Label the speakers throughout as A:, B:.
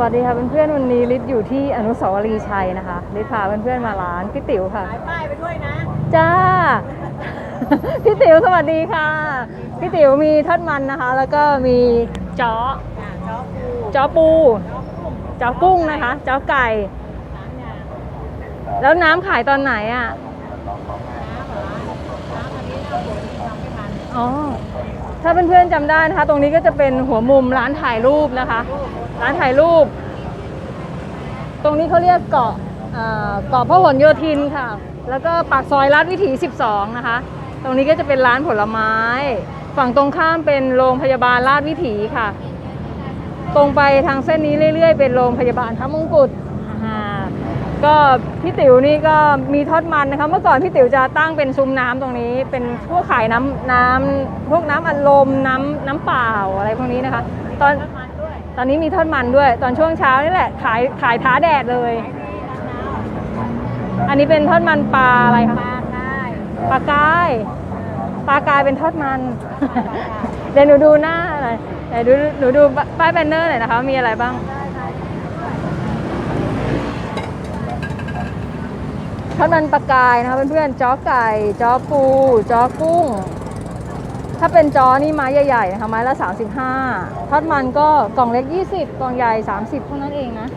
A: วัสดีค่ะเพื่อนๆวันนี้ลิศอยู่ที่อนุสาวรีย์ชัยนะคะลิศพาเพื่อนๆมาร้านพี่ติ๋วค่ะ
B: ขายป้ายไปด้วยนะ
A: จ้า พี่ติ๋วสวัสดีค่ะ พี่ติ๋วมีทอดมันนะคะ แล้วก็มีจ้อ
B: จ้าจ้อปู
A: จ้อปูจ้อกุ้งนะคะจ้อไก่
B: น้ำยา
A: แล้วน้ำขายตอนไหนอะ
B: น้ำเหรอน้ำอันนี้เอาผลทำไม่ทัน
A: อ๋อถ้าเพื่อนๆจำได้นะคะ ตรงนี้ก็จะเป็นหัวมุมร้านถ่ายรูปนะคะ ร้านถ่ายรูป ตรงนี้เขาเรียกเกาะเกาะพหลโยธินค่ะ แล้วก็ปากซอยลาดวิถี 12 นะคะ ตรงนี้ก็จะเป็นร้านผลไม้ ฝั่งตรงข้ามเป็นโรงพยาบาลลาดวิถีค่ะ ตรงไปทางเส้นนี้เรื่อยๆ เป็นโรงพยาบาลพระมงกุฎก็พี่ติ๋วนี่ก็มีทอดมันนะคะเมื่อก่อนพี่ติ๋วจะตั้งเป็นซุ้มน้ำตรงนี้ เป็นพวกขายน้ำน้ำพวกน้ำอัดลมน้ำน้ำเปล่าอะไรพวกนี้นะคะ ตอน ตอนนี้มีทอดมันด้วย ตอนช่วงเช้านี่แหละ ขายขายท้าแดดเลย อันนี้เป็นทอดมันปลาอะไร
B: ป
A: คะ
B: ลาได้
A: ปลากายปลากายเป็นทอดมัน เดี๋ยวหนูดูหน้าหน่อยเดี๋ยวดูหนูดูป้ายแบนเนอร์หน่อยนะคะ มีอะไรบ้าง ทอดมันปลากายนะคะเพื่อนๆจ้อไก่จ้อปูจ้อกุ้ง ถ้าเป็นจ้อนี่ไม้ใหญ่ๆนะคะไม้ละ 35ทอดมันก็กล่องเล็ก 20 กล่องใหญ่ 30เท่านั้นเองนะ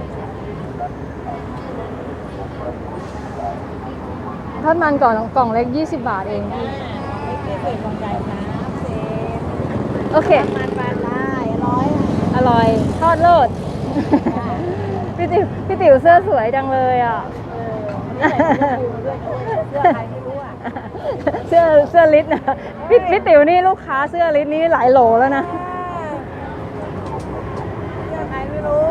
A: ทอดมันกล่องกล่องเล็ก 20 บาทเอง
B: ไม่เกี่ยวกับของใจนะเซ
A: โอเค
B: มันปลาได้ร้อย
A: อร่อย ทอดโลดพี่ติ๋วพี่ติ๋วเสื้อสวยจังเลยอะ
B: เออนี่ใส่เสื้อปูด้วยเสื้อใครไม่รู้อะ
A: เสื้อเสื้อลิศนะพี่พี่ติ๋วนี่ลูกค้าเสื้อลิศนี่หลายโหลแล้วนะ
B: เสื้อใครไม่รู้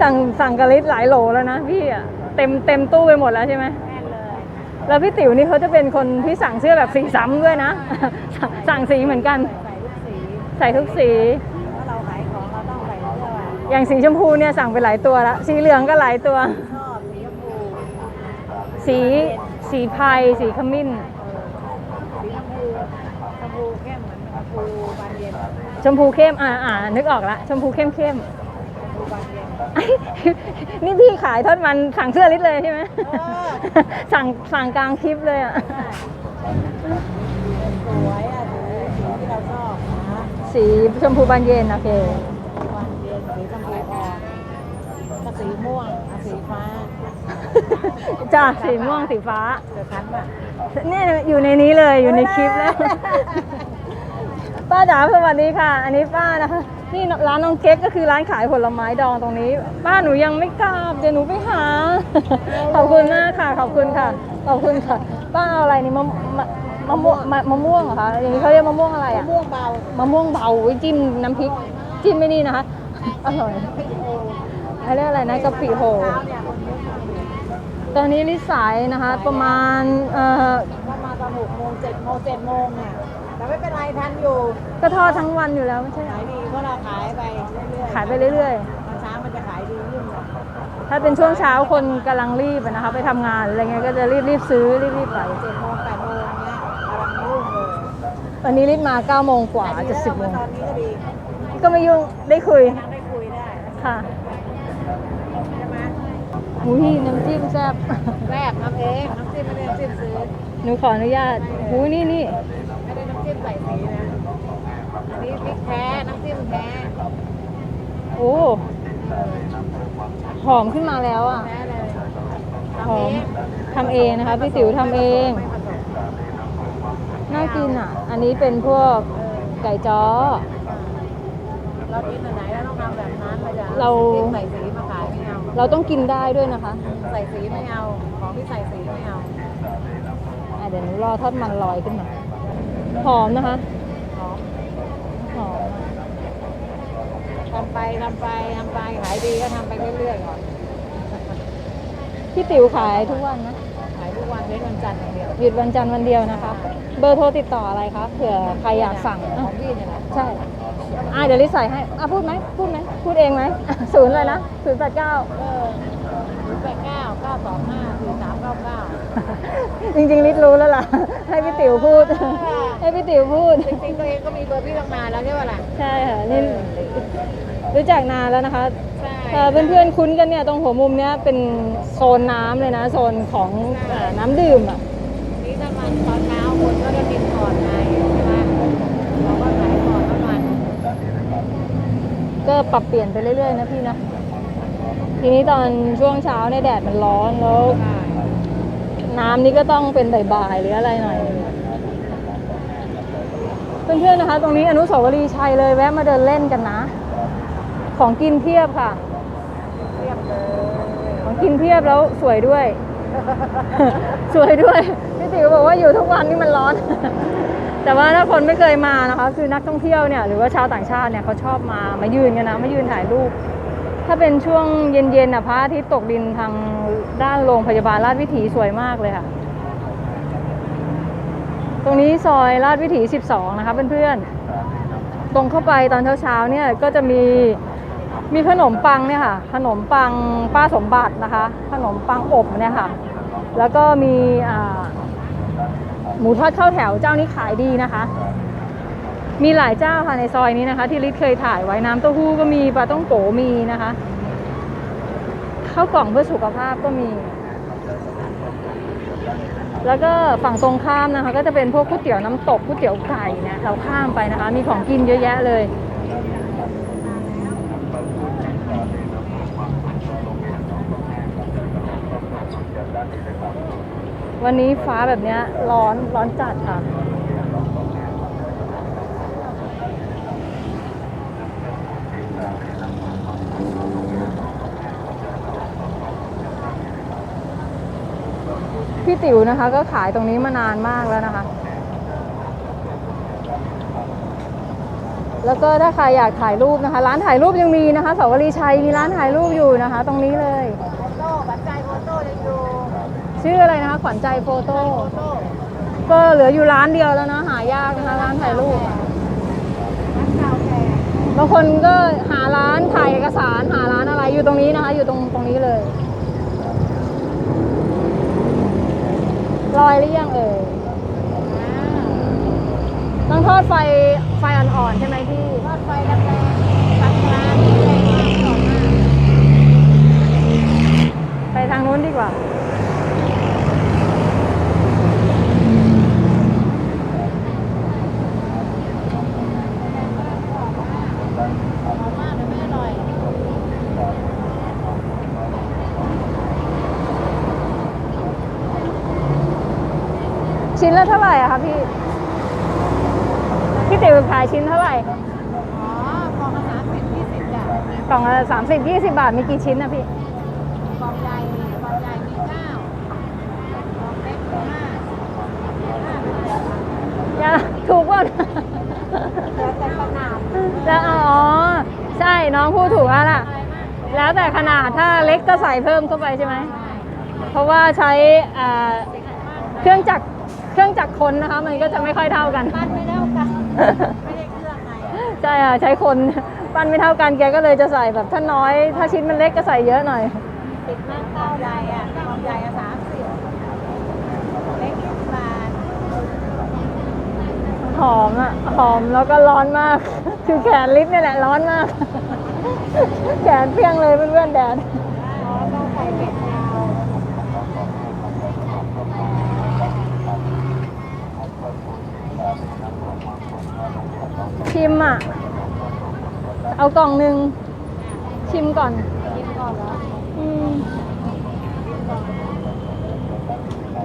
A: สั่งสั่งกะลิศหลายโหลแล้วนะพี่อะเต็มเต็มตู้ไปหมดแล้วใช่ไหม
B: แม่นเลย
A: แล้วพี่ติ๋วนี่เขาจะเป็นคนที่สั่งเสื้อแบบสีซ้ำด้วยนะ สั่งสั่งสีเหมือนกัน
B: ใส่ลูกสี
A: ใส่ทุกสี
B: เพราะเราขายของเราต้องใส่เสื้ออะ
A: อย่างสีชมพูเนี่ยสั่งไปหลายตัวแล้วสีเหลืองก็หลายตัว
B: ชอบสีชมพู
A: สีสีพายสีขมิ้น
B: สีชมพูชมพูเข้มเหมือนชมพูบานเย็น
A: ชมพูเข้มอ่าอ่านึกออกละชมพูเข้มเข้ม
B: ชมพูบานเย็น
A: นี่พี่ขายทอดมันสั่งเสื้อลิศเลยใช่ไหม
B: เออ
A: สั่งสั่งกลางคลิปเลยอะ
B: สวยอะสีสีที่เราชอบนะ
A: สีชมพูบานเย็นโอเค
B: บานเย็นสีชมพูอ่อนก็สีม่วงอะสีฟ้า
A: จ้าสีม่วงสีฟ้า
B: เจอคันป่ะ
A: เนี่ยอยู่ในนี้เลยอยู่ในคลิปแล้ว ป้าจ๋าสวัสดีค่ะ อันนี้ป้านะคะนี่ร้านน้องเก๊กก็คือร้านขายผลไม้ดองตรงนี้ ป้าหนูยังไม่กลับเดี๋ยวหนูไปหา ขอบคุณมากค่ะ ขอบคุณค่ะ ขอบคุณค่ะ ป้าเอาอะไรนี่มะมะมะม่วงมะมะม่วงเหรอคะอย่างนี้เขาเรียกมะม่วงอะไร
B: มะ
A: อะ
B: ม่วงเบามะ
A: ม่วงเบาไว้จิ้มน้ำพริกจิ้มไม่นี่นะคะอร่อย
B: พริกโอ
A: เขาเรียกอะไรนะกะปิโห ตอนนี้ลิสายนะคะ ประมาณเอ่อ
B: ก็มาตอนหกโมงเจ็ดโมงเจ็ดโมงเนี่ยแต่ไม่เป็นไรทันอยู่
A: ก็ทอดทั้งวันอยู่แล้วไม่ใช่เหร
B: ขา
A: อย
B: ดีเพราะเราขายไปเรื่อยๆ
A: ขายไปเรื่อย
B: ตอนเช้ามันจะขายดีขึ้นเลย
A: ๆถ้าเป็นช่วงเช้าคนกำลังรีบอะนะคะ ไปทำงานอะไรเงี้ยก็จะรีบรีบๆซื้อรีบรีบๆไป
B: เจ็ดโมงแปดโมงเนี้ยกำลังรุ่งเลย
A: วันนี้รีบมา9ก้าโมงกว่าจะสิบโมง
B: ตอนนี้ก็ดี
A: ก็ไม่ยุ่งได้คุย
B: นั่งได้คุยได้
A: ค่ะ
B: ใช่ไหม
A: หูยน้ำจิ้มแซ่บ
B: แรกทำเองน้ำจิ้มไม่ได้น้ำจิ้มซื้อ
A: หนูขออนุญาตหูยนี่นี่
B: ไม่ได้น้ำจิ้มใส่สีนะอันนี้พริกแท้น้ำจิ้มแท้
A: โอ้หอมขึ้นมาแล้วอะ
B: แท้เลย
A: ห
B: ทำ
A: อ
B: เอ
A: ม
B: ง
A: ทำเองนะคะพี่ติ๋วทำเอง
B: ไม่ผสม
A: น่ากินอะ อันนี้เป็นพวกไก่จ้อ
B: เรากินอันไหนเราต้องทำแบบนั้นเราจะ
A: เรา
B: จิ้มใส่สีมาขายไม่ เอา
A: เราต้องกินได้ด้วยนะคะ
B: ใส่สีไม่เอา ของที่ใส่สีไม่เอา
A: อะเดี๋ยวหนูรอทอดมันลอยขึ้นมาหอมนะคะ
B: หอม
A: หอมอะ
B: ทำไปทำไปทำไปขายดีก็ทำไปเรื่อยๆก่อน
A: พี่ติ๋วขายทุกวันนะ
B: ขายทุกวันเว้นวันจันทร์อย่างเดียว
A: หยุดวันจันทร์วันเดียวนะคะ เบอร์โทรติดต่ออะไรคะเผื่อใครอยากสั่ง
B: ข
A: อะ
B: องพี่เนี่ยแหละ
A: ใช่ อะเดี๋ยวลิใส่ให้อะพูดไหมพูดไหมพูดเองไหมศูนย์เลยนะศูนย์แปดเก้า
B: เออศูนย์แปดเก้าเก้าสองห้าสี่สามเก้าเก้า
A: จริงๆลิศรู้แล้วล่ะ ให้พี่ติ๋วพูดให้ให้พี่ติ๋วพูด
B: จริงๆตัวเองก็มีเบอร์พี่ตั้งนานแล้วใช่ป่ะล่ะ
A: ใช่ค่ะนี่รู้จักนานแล้วนะคะ
B: ใช่
A: ถ้าเพื่อนๆคุ้นกันเนี่ยตรงหัวมุมเนี้ยเป็นโซนน้ำเลยนะโซนของเอ่อน้ำดื่มอะ
B: นี่ถ้ามันตอนเช้าคนก็จะกินก่อนไงใช่ไหมเราก็ขายก่อนทั้งวัน
A: ก็ ปรับเปลี่ยนไปเรื่อยๆนะพี่นะ ทีนี้ตอนช่วงเช้าเนี่ยแดดมันร้อนแล้ว น้ำนี่ก็ต้องเป็นบ่ายๆหรืออะไรหน่อย เพื่อนๆนะคะ ตรงนี้อนุสาวรีย์ชัยเลยแวะมาเดินเล่นกันนะ ของกินเพียบค่ะ ของกินเพียบแล้วสวยด้วย สวยด้วยพี่ติ๋วบอกว่าอยู่ทุกวันนี่มันร้อน แต่ว่าถ้าคนไม่เคยมานะคะ คือนักท่องเที่ยวเนี่ยหรือว่าชาวต่างชาติเนี่ยเขาชอบมามายืนกันนะมายืนถ่ายรูป ถ้าเป็นช่วงเย็นๆนะพระอาทิตย์ตกดินทางด้านโรงพยาบาลราชวิถีสวยมากเลยค่ะ ตรงนี้ซอยราชวิถี 12 นะคะเพื่อนๆตรงเข้าไปตอนเช้าๆเนี่ยก็จะมีมีขนมปังเนี่ยค่ะ ขนมปังป้าสมบัตินะคะ ขนมปังอบเนี่ยค่ะ แล้วก็มีอ่า หมูทอดข้าวแถวเจ้านี้ขายดีนะคะ มีหลายเจ้าค่ะในซอยนี้นะคะ ที่ลิศเคยถ่ายไว้น้ำเต้าหู้ก็มีปลาต้องโกมีนะคะข้าวกล่องเพื่อสุขภาพก็มี แล้วก็ฝั่งตรงข้ามนะคะ ก็จะเป็นพวกก๋วยเตี๋ยวน้ำตกก๋วยเตี๋ยวไก่เนี่ยเราข้ามไปนะคะ มีของกินเยอะแยะเลย วันนี้ฟ้าแบบนี้ร้อนร้อนจัดค่ะ พี่ติ๋วนะคะ ก็ขายตรงนี้มานานมากแล้วนะคะ แล้วก็ถ้าใครอยากถ่ายรูปนะคะ ร้านถ่ายรูปยังมีนะคะสาวรีชัยมีร้านถ่ายรูปอยู่นะคะ ตรงนี้เลย
B: โฟโต้บัตรใจโฟโต้ยังอยู่
A: ชื่ออะไรนะคะขวัญใจโฟโต้
B: โฟโต้
A: ก็เหลืออยู่ร้านเดียวแล้วนะหายากนะคะร้านถ่ายรูปอะ
B: ร้านเก่าแก่
A: บางคนก็หาร้านถ่ายเอกสารหาร้านอะไรอยู่ตรงนี้นะคะ อยู่ตรงตรงนี้เลยลอยหรือยังเอ่ยต้องทอดไฟไฟอ่อนๆใช่ไหมพี่
B: ทอดไฟแรงๆตัดกลางนี่แรงมากก่อนมาก
A: ไปทางนู้นดีกว่า
B: หอมมากแต่ไม่อร่อย
A: ชิ้นละเท่าไหร่อะคะพี่ พี่ติ๋วขายชิ้นเท่าไหร่
B: อ๋อกล่องละสามสิบยี่สิบจ้ะ
A: กล่องละสามสิบยี่สิบาทมีกี่ชิ้นนะพี่
B: กล่องใหญ่กล่องใหญ่มีเก้ากล่องเล็กมีห้าห้าสิบบาท
A: อย่าถูกว่า
B: แล้วแต่ขนาด
A: จะอ๋อ ใช่น้องพูดถูกแล้วล่ะ
B: อะไรมาก
A: แล้วแต่ขนาดถ้าเล็กก็ใส่เพิ่มเข้าไปใช่ไหม เพราะว่าใช้อ่าเครื่องจักร เครื่องจักรคนนะคะ มันก็จะไม่ค่อยเท่ากัน
B: ปั้นไม่เท่ากัน ไม่ได้เครื่องไง
A: ใช่ค่ะใช้คนปั้นไม่เท่ากันแกก็เลยจะใส่แบบถ้าน้อย ถ้าชิ้นมันเล็กก็ใส่เยอะหน่อย
B: ติดมากเก้าใหญ่อะกล่องใหญ่อะสามสิบเล็กยี่สิบบาท
A: หอมอะหอมแล้วก็ร้อนมาก คือแขนลิฟต์นี่แหละร้อนมาก แขนเพียงเลยเพื่อนๆแดด
B: อ๋อต้องใส่เผ็ดยาว
A: ชิมอะ เอากล่องหนึ่งชิมก่อน
B: กินก่อนเหรอ
A: อืม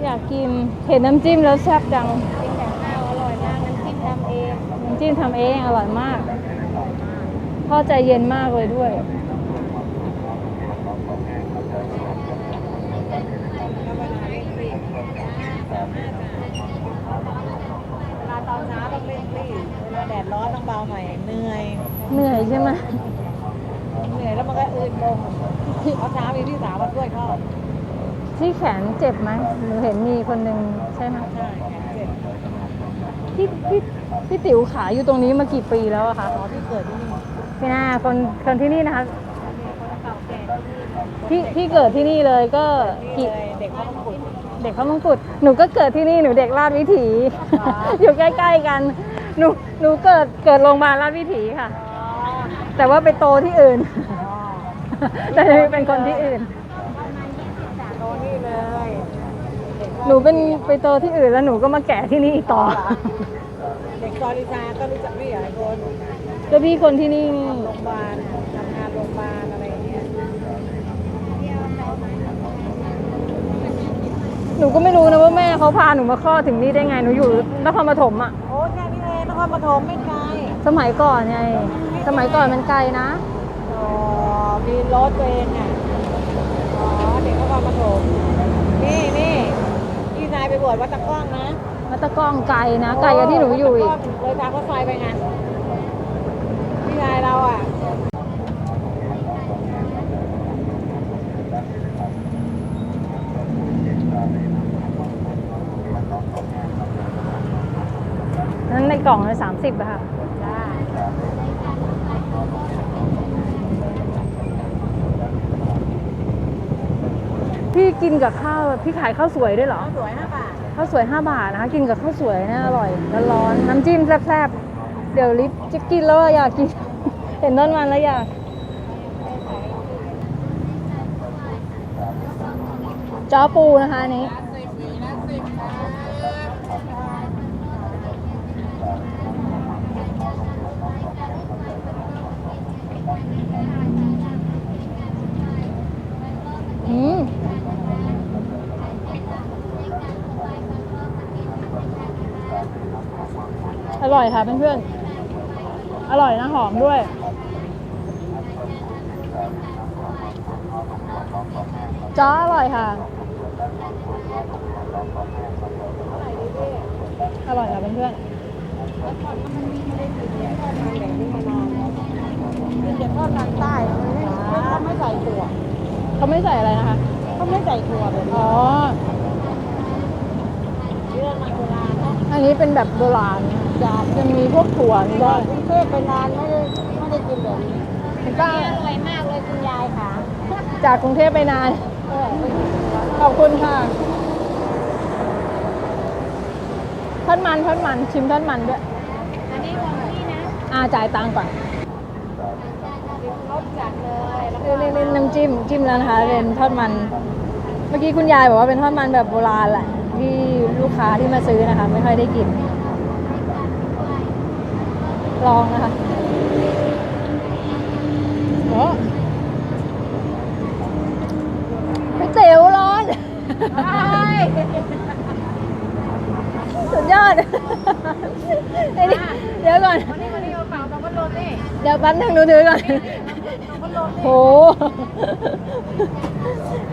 A: อยากกินเห็นน้ำจิ้มแล้วแซ่บจัง
B: กินแต่ข้าวอร่อยมากน้ำจิ้มทำเอง
A: น้ำจิ้มทำเองอร่อยมากพ่อใจเย็นมากเลยด้วย
B: เวลาตอนเช้าต้องเร่งรีบเวลาแดดร้อนต้องเบาหน่อยเหนื่อย
A: เหนื่อยใช่ไหม
B: เหนื่อยแล้วมันก็อืดลงเพราะเช้ามีพี่สาวมาช่วยทอด
A: ที่แขนเจ็บไหมหนูเห็นมีคนหนึ่งใช่ไหม
B: ใช่เจ็บ
A: พี่พี่พี่ติ๋วขายอยู่ตรงนี้มากี่ปีแล้วอะคะ
B: ขอที่เกิดที่นี่
A: พี่นาคนคนที่นี่นะคะ
B: คนเก่าแก่
A: พี่พี่เกิดที่นี่เลยก็
B: ที่
A: กี่
B: เลยเด็กเขาต้องขุด
A: เด็กพระมงกุฎหนูก็เกิดที่นี่หนูเด็กราชวิถี
B: อ๋อ
A: อยู่ใกล้ ๆ กัน หนูหนูเกิดเกิดโรงพยาบาลราชวิถีค่ะ แต่ว่าไปโตที่อื่น แต่เป็นคนที่อื่น
B: โตนี่เลย
A: หนูเป็นไปโตที่อื่นแล้วหนูก็มาแก่ที่นี่อีกต่อ
B: เด็กซอยลิซาก็รู้จักพี่หลายคน
A: ก็พี่คนที่นี่นี่
B: โรงพยาบาลทำงานโรงพยาบาลอะไรอย่างเงี้ย
A: หนูก็ไม่รู้นะว่าแม่เขาพาหนูมาคลอดถึงนี่ได้ไง หนูอยู่นครปฐมอะ
B: โอ้แค่นี้เองนครปฐมไม่ไกล
A: สมัยก่อนไง สมัยก่อนมันไกลนะ
B: อ๋อมีรถตัวเองอะอ๋อเด็กนครปฐมนี่นี่พี่นายไปบวชวัดตะกร้องนะ
A: มัตตะกล้องไกลนะ ไกลกับที่หนูอยู่อีก
B: เลยทางรถไฟไปไงพี่นายเราอะ
A: นั้นใน กล่องเลยสามสิบอะค่ะ
B: จ้า
A: พี่กินกับข้าวพี่ขายข้าวสวยด้วยเหรอ
B: สวยนะป่ะ
A: ข้าวสวย5บาทนะคะ กินกับข้าวสวยเนี่ยอร่อยร้อนๆน้ำจิ้มแซ่บๆเดี๋ยวลิฟจะกินแล้วอะอยากกิน เห็นต้นมันแล้วอยากจ้อปูนะคะอันนี้
B: สิบวีนะสิบนะ
A: อืม อร่อยค่ะเพื่อนๆ อร่อยนะหอมด้วย จ้าอร่อยค่ะ อร่อยค่ะเพื่อน
B: มันแบ่งที่มานอนกินแต่ทอดทางใต้มันไม่เขาไม่ใส่ถั่ว
A: ๆเขาไม่ใส่อะไรนะคะ
B: เขาไม่ใส่ถั่วแบบนี้
A: อ๋อ
B: เรื่ องมันโบราณนะ
A: อันนี้เป็นแบบโบราณจะจะมีพวกถั่วมี
B: ก่
A: ด้
B: อ
A: วนย
B: กรุงเทพไปนานไม่ได้ไม่ได้กินแบบนี้
A: คุณป้า
B: อร่อยมากเลยคุณยายค่ะ
A: จากกรุงเทพไปนาน
B: เออไปกินถั่ว
A: ขอบคุณค่ะทอดมันทอดมันชิมทอดมันด้วย
B: อันนี้ของพี่นะ
A: อาจ่ายตังค์ก่อน
B: รสจัดเลยแล้ว
A: นี่นี่นี่น้ำจิ้มจิ้มแล้วนะคะเป็นทอดมัน เมื่อกี้คุณยายบอกว่าเป็นทอดมันแบบโบราณแหละ ที่ลูกค้าที่มาซื้อนะคะ ไม่ค่อยได้กิน ลองนะคะโอ้พี่เต๋วร้อนสุดยอดเดี๋ยวก่อน
B: วันนี้วันนี้เอาเปล่าต้องพัดลมนี่
A: เดี๋ยวแป๊บนึงหนูถือก่อน
B: ต้องพัดลมนี่
A: โห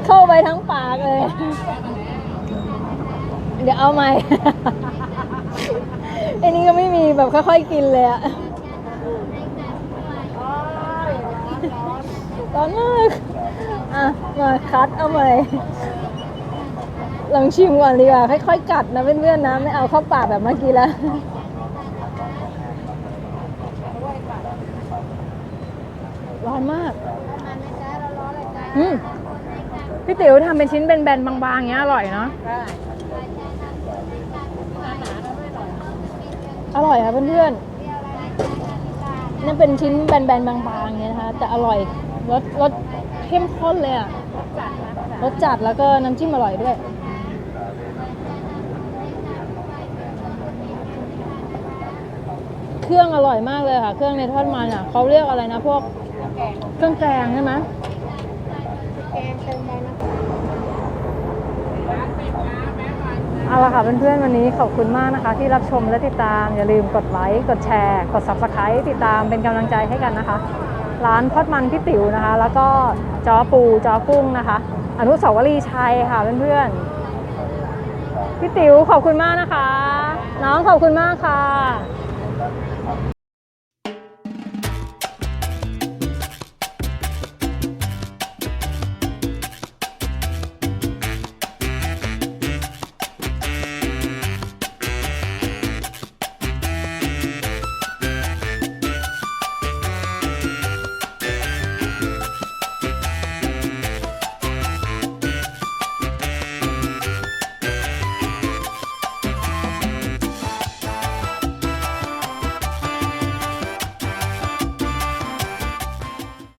A: เข้าไปทั้ง เดี๋ยวเอาใหม่อ้นี่ก็ไม่มีแบบค่อยๆกินเลยอะ
B: โอ้ยร้อน
A: มากอะ มาคัดเอาใหม่ ลองชิมก่อนดีกว่า ค่อยๆ กัดนะเพื่อนๆนะ ไม่เอาเข้าปากแบบเมื่อกี้แล้วร้อนมาก
B: อื
A: มพี่ติ๋วทำเป็นชิ้นแบนๆบางๆอย่างเงี้ยอร่อยเนาะ
B: ได้หนาๆนะไม่อร่อย
A: อร่อยค่ะเพื่อนๆนี่เป็นชิ้นแบนๆบางๆอย่างเงี้ยนะคะ แต่อร่อยรสรสเข้มข้นเลยอะ
B: จัดนะ
A: รสจัดแล้วก็น้ำจิ้มอร่อยด้วยเครื่องอร่อยมากเลยค่ะ เครื่องในทอดมันอะเขาเรียกอะไรนะพวกเครื่องแกงใช่ไหม
B: แกงเต็มไปนะ
A: เอาละค่ะเพื่อนๆวันนี้ขอบคุณมากนะคะ ที่รับชมและติดตาม อย่าลืมกดไลค์กดแชร์ กด subscribe ติดตามเป็นกำลังใจให้กันนะคะ ร้านทอดมันพี่ติ๋วนะคะ แล้วก็จอปูจอกุ้งนะคะ อนุสาวรีย์ชัยค่ะเพื่อนๆพี่ติ๋วขอบคุณมากนะคะ น้องขอบคุณมากค่ะ